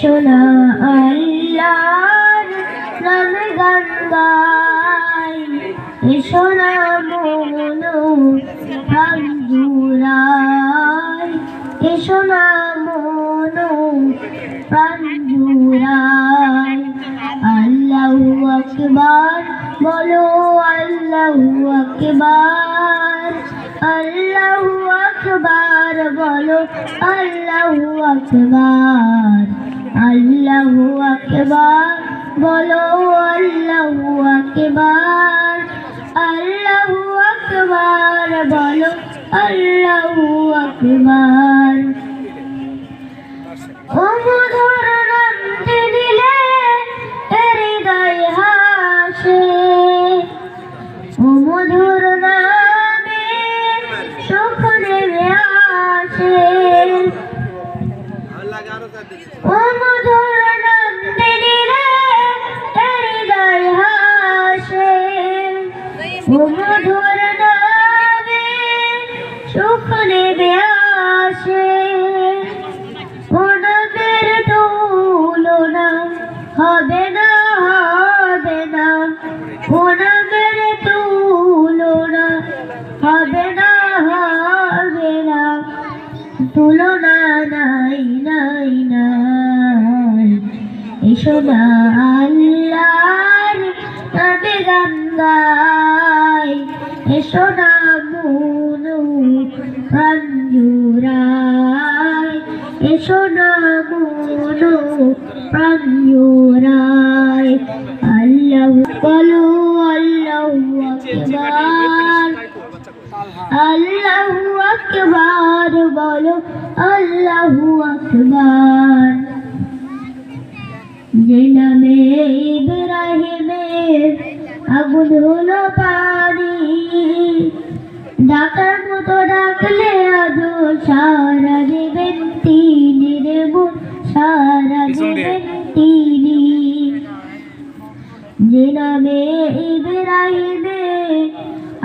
সোনা আল্লাহর নামে গান গাই। সোনা মনো প্রাণ জুড়াই। সোনা মনো প্রাণ জুড়াই। আল্লাহু আকবার, বলো আল্লাহু আকবার। আল্লাহু আকবার বলো, আল্লাহু আকবার আল্লাহু আকবার, বলো, আল্লাহু আকবার আল্লাহু আকবার, বলো, আল্লাহু আকবার। ও মধুর নেমে আসে ওনাদের তুলনা না, হবে না। ওনাদের হবে না হবে না। তুলনা নাই না এসো না প্রাণ জুড়াই এসো না মন প্রাণ জুড়াই আল্লাহ বলো, আল্লাহ আকবার। আল্লাহ আকবার বলো, আল্লাহ আকবার। সারা দেবেন তিনি যে নামে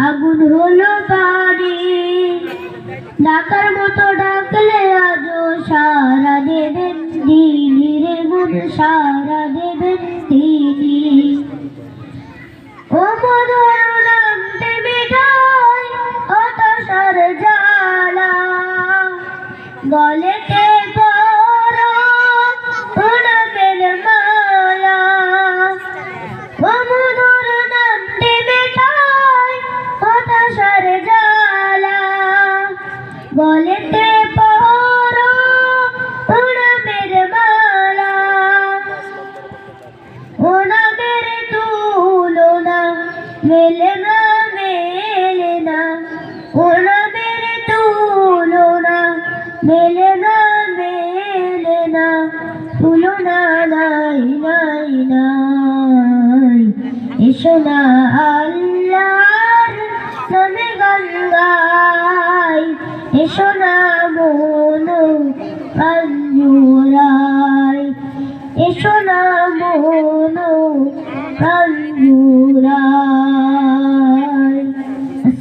আগুন হলো ডাকার মতো ডাকলে আজও সারা দেবেন তিনি রে সারা দেবেন তিনি। ও মধুর নামতে মিঠাই অত সর জ্বালা, গলেতে মেলে না মেলে না ওনাদের তুলনা। মেলে মেলে না, তুলনা নাই নাই নাই। এসো না আল্লাহর নামে গান গাই এসো না